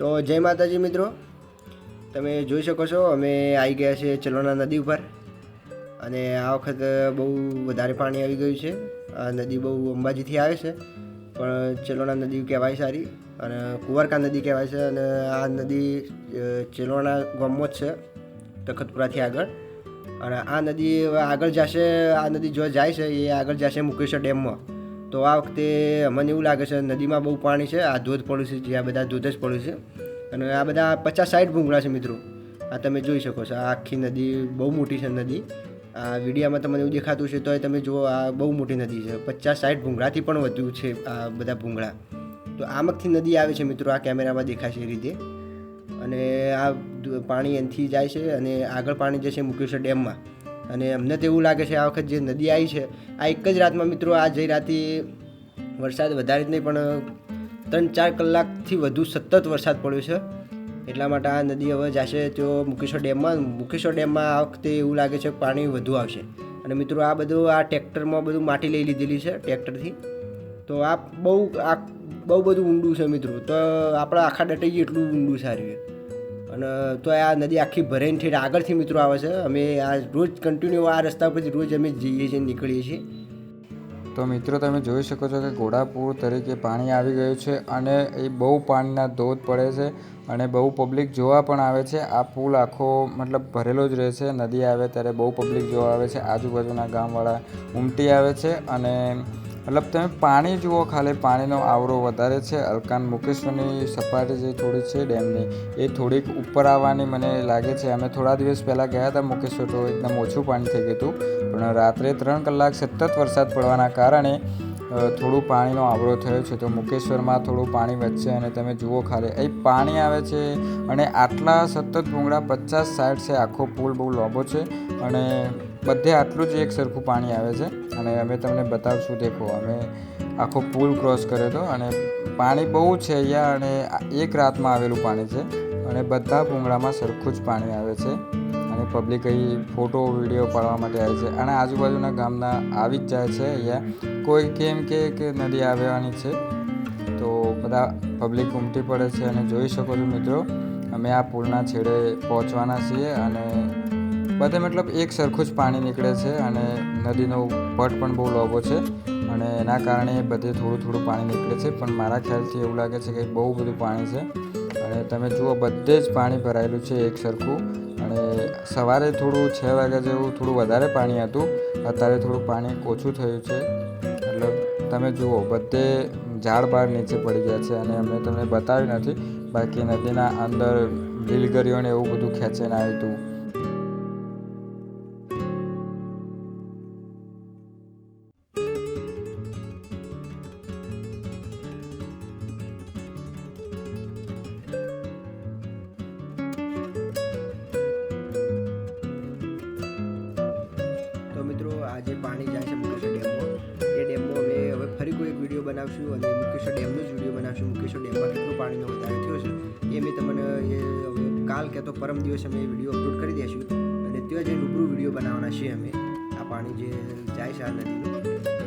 તો જય માતાજી મિત્રો. તમે જોઈ શકો છો, અમે આવી ગયા છીએ ચલોના નદી ઉપર. અને આ વખત બહુ વધારે પાણી આવી ગયું છે. આ નદી બહુ અંબાજીથી આવે છે. પણ ચલોના નદી કહેવાય સારી. અને કુંવરકા નદી કહેવાય છે. અને આ નદી ચલોના ગામમાં જ છે, તખતપુરાથી આગળ. અને આ નદી આગળ જશે, આ નદી જો જાય છે, એ આગળ જશે મુકેશ્વર ડેમમાં. તો આ વખતે મને એવું લાગે છે નદીમાં બહુ પાણી છે, આ ધોધ પડ્યું છે, જે આ બધા ધોધ જ પડ્યું છે. અને આ બધા પચાસ સાઠ ભૂંગળા છે મિત્રો. આ તમે જોઈ શકો છો, આ આખી નદી બહુ મોટી છે નદી. આ વિડીયામાં તમને એવું દેખાતું છે તોય તમે જુઓ, આ બહુ મોટી નદી છે. પચાસ સાઠ ભૂંગળાથી પણ વધુ છે આ બધા ભૂંગળા. તો આમકથી નદી આવે છે મિત્રો, આ કેમેરામાં દેખાશે એ રીતે. અને આ પાણી એનાથી જાય છે અને આગળ પાણી જશે મુકેશ્વર ડેમમાં. અને અમને તો એવું લાગે છે આ વખત જે નદી આવી છે, આ એક જ રાતમાં મિત્રો આ જઈ રાતે વરસાદ વધારે જ નહીં, પણ ત્રણ ચાર કલાકથી વધુ સતત વરસાદ પડ્યો છે. એટલા માટે આ નદી હવે જશે તો મુકેશ્વર ડેમમાં મુકેશ્વર ડેમમાં આ વખતે એવું લાગે છે પાણી વધુ આવશે. અને મિત્રો આ બધું, આ ટ્રેક્ટરમાં બધું માટી લઈ લીધેલી છે ટ્રેક્ટરથી. તો આ બહુ આ બહુ બધું ઊંડું છે મિત્રો. તો આપણા આખા ડટાઈ એટલું ઊંડું સારું છે. અને તો આ નદી આખી ભરાઈને ઠેઠ આગળથી મિત્રો આવે છે. અમે આ રોજ કન્ટિન્યુ આ રસ્તા પરથી રોજ અમે જઈએ છીએ નીકળીએ છીએ. તો મિત્રો તમે જોઈ શકો છો કે ઘોડાપુર તરીકે પાણી આવી ગયું છે અને એ બહુ પાણીના ધોધ પડે છે અને બહુ પબ્લિક જોવા પણ આવે છે. આ પુલ આખો મતલબ ભરેલો જ રહે છે. નદી આવે ત્યારે બહુ પબ્લિક જોવા આવે છે. આજુબાજુના ગામવાળા ઉમટી આવે છે અને મતલબ તમે પાણી જુઓ, ખાલી પાણીનો આવરો વધારે છે. અલકાન મુકેશ્વરની સપાટી જે થોડી છે ડેમની, એ થોડીક ઉપર આવવાની મને લાગે છે. અમે થોડા દિવસ પહેલાં ગયા હતા મુકેશ્વર તો એકદમ ઓછું પાણી થઈ ગયું હતું. પણ રાત્રે ત્રણ કલાક સતત વરસાદ પડવાના કારણે થોડું પાણીનો આવરો થયો છે તો મુકેશ્વરમાં થોડું પાણી વધશે અને તમે જુઓ ખાલી. અહીં પાણી આવે છે અને આટલા સતત ભૂંગળા પચાસ સાઠ છે, આખો પુલ બહુ લાંબો છે અને બધે આટલું જ એક સરખું પાણી આવે છે અને અમે તમને બતાવશું, દેખો, અમે આખો પુલ ક્રોસ કર્યો હતો અને પાણી બહુ છે અહીંયા અને એક રાતમાં આવેલું પાણી છે અને બધા ભૂંગળામાં સરખું જ પાણી આવે છે. અને પબ્લિક અહીં ફોટો વીડિયો પાડવા માટે આવે છે. અને આજુબાજુના ગામના આવી જ જાય છે અહીંયા. કોઈ કેમ કે કે નદી આવવાની છે, તો બધા પબ્લિક ઉમટી પડે છે અને જોઈ શકો છો મિત્રો, અમે આ પુલના છેડે પહોંચવાના છીએ અને બધે મતલબ એક સરખું જ પાણી નીકળે છે અને નદીનો પટ પણ બહુ લાંબો છે અને એના કારણે બધે થોડું થોડું પાણી નીકળે છે. પણ મારા ખ્યાલથી એવું લાગે છે કે બહુ બધું પાણી છે અને તમે જુઓ બધે જ પાણી ભરાયેલું છે એક સરખું. અને સવારે થોડું છ વાગ્યા જેવું થોડું વધારે પાણી હતું. અત્યારે થોડું પાણી ઓછું થયું છે. મતલબ તમે જુઓ, બધે ઝાડ બહાર નીચે પડી ગયા છે અને અમે તમને બતાવ્યું નથી. બાકી નદીના અંદર લીલગરીઓને એવું બધું ખેંચીને આવ્યું હતું. વીડિયો બનાવશું અને મુકેશ્વર ડેમનો જ વીડિયો બનાવશું. મુકેશ્વર ડેમમાં કેટલું પાણીનો વધારે થયો છે એ મેં તમને કાલ કે તો પરમ દિવસે અમે વીડિયો અપલોડ કરી દઈશું. અને ત્યાં જે રૂબરૂ વીડિયો બનાવવાના છીએ અમે, આ પાણી જે જાય છે આ નદીનું.